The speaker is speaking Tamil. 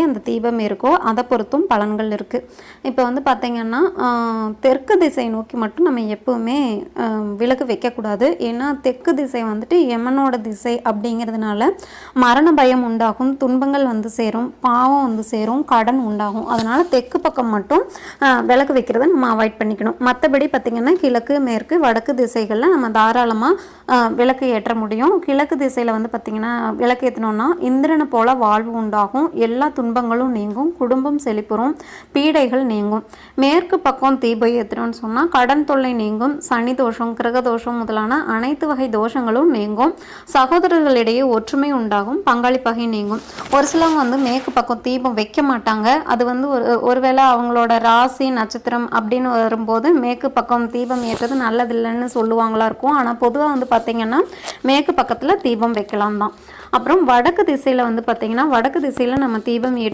அந்த தீபம் இருக்கோ அதை பொறுத்தும் பலன்கள் இருக்குது இப்போ வந்து பார்த்திங்கன்னா தெற்கு திசை நோக்கி மட்டும் நம்ம எப்போவுமே விளக்கு வைக்கக்கூடாது. ஏன்னா தெற்கு திசை வந்துட்டு யமனோட திசை அப்படிங்கிறதுனால மரண பயம் உண்டாகும் துன்பங்கள் வந்து சேரும் பாவம் வந்து சேரும் கடன் உண்டாகும். அதனால் தெற்கு பக்கம் மட்டும் விளக்கு வைக்கிறத நம்ம அவாய்ட் பண்ணிக்கணும். மற்றபடி பார்த்திங்கன்னா கிழக்கு மேற்கு வடக்கு திசைகளில் நம்ம தாராளமாக விளக்கு ஏற்ற முடியும். கிழக்கு திசையில் வந்து பார்த்திங்கன்னா விளக்கு ஏற்றினோன்னா இந்திரனை போல வாழ்வு உண்டாகும். எல்லா துன்பங்களும் நீங்கும் குடும்பம் செழிப்புறும் பீடைகள் நீங்கும். மேற்கு பக்கம் தீபம் ஏற்றினோன்னு சொன்னால் கடன் தொல்லை நீங்கும் சனி தோஷம் கிரக தோஷம் முதலான அனைத்து வகை தோஷங்களும் நீங்கும். சகோதரர்களிடையே ஒற்றுமை உண்டாகும் பங்காளி பகை நீங்கும். ஒரு சிலவங்க வந்து மேற்கு பக்கம் தீபம் வைக்க மாட்டாங்க. அது வந்து ஒரு ஒருவேளை அவங்களோட ராசி நட்சத்திரம் அப்படின்னு வரும்போது மேற்கு பக்கம் தீபம் ஏற்றது நல்லதில்லைன்னு சொல்லுவாங்களா இருக்கும். ஆனால் பொதுவாக வந்து பார்த்திங்கன்னா மேற்கு பக்கத்தில் தீபம் வைக்கலாம் தான். அப்புறம் வடக்கு திசையில் வந்து பார்த்திங்கன்னா வடக்கு திசையில் நம்ம தீபம் ஏற்றி